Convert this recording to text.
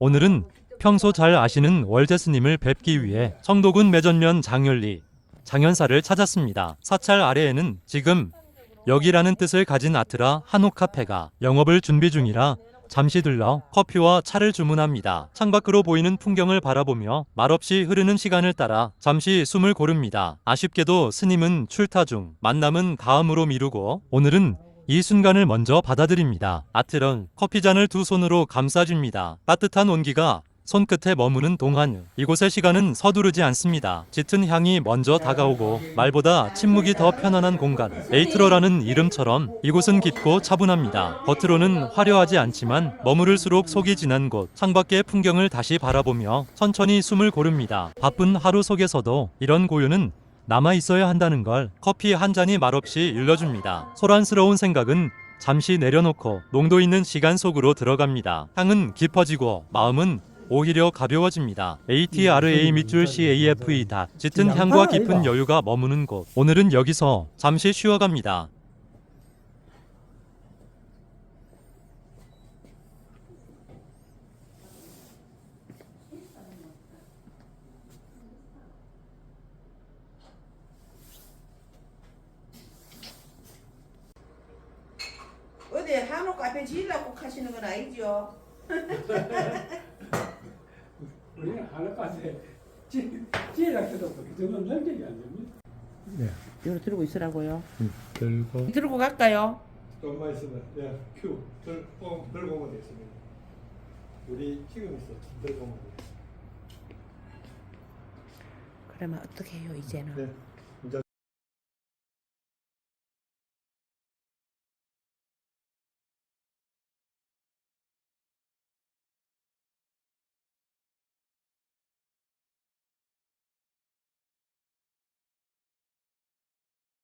오늘은 평소 잘 아시는 월제 스님을 뵙기 위해 청도군 매전면 장현리 장현사를 찾았습니다. 사찰 아래에는 지금 여기라는 뜻을 가진 아트라 한옥 카페가 영업을 준비 중이라 잠시 들러 커피와 차를 주문합니다. 창밖으로 보이는 풍경을 바라보며 말없이 흐르는 시간을 따라 잠시 숨을 고릅니다. 아쉽게도 스님은 출타 중 만남은 다음으로 미루고 오늘은 이 순간을 먼저 받아들입니다. 아트런 커피잔을 두 손으로 감싸줍니다. 따뜻한 온기가 손끝에 머무는 동안 이곳의 시간은 서두르지 않습니다. 짙은 향이 먼저 다가오고 말보다 침묵이 더 편안한 공간. 에이트로라는 이름처럼 이곳은 깊고 차분합니다. 겉으로는 화려하지 않지만 머무를수록 속이 진한 곳. 창밖의 풍경을 다시 바라보며 천천히 숨을 고릅니다. 바쁜 하루 속에서도 이런 고요는 남아 있어야 한다는 걸 커피 한 잔이 말없이 일러줍니다. 소란스러운 생각은 잠시 내려놓고 농도 있는 시간 속으로 들어갑니다. 향은 깊어지고 마음은 오히려 가벼워집니다. ATRA 밑줄 CAFE 닷 짙은 향과 깊은 여유가 머무는 곳. 오늘은 여기서 잠시 쉬어갑니다. 어디 한옥 카페 지으려고 하시는 건 아니죠? 우리는 하나까지 지혜학교도 그 정도 능력이 안 됩니다. 이거 들고 있으라고요. 들고 들고 갈까요? 좀만 있으면 예, 큐 들, 어, 들고 오면 되겠습니다. 우리 지금 있어 들고 오면 돼. 그러면 어떻게 해요 이제는? 네.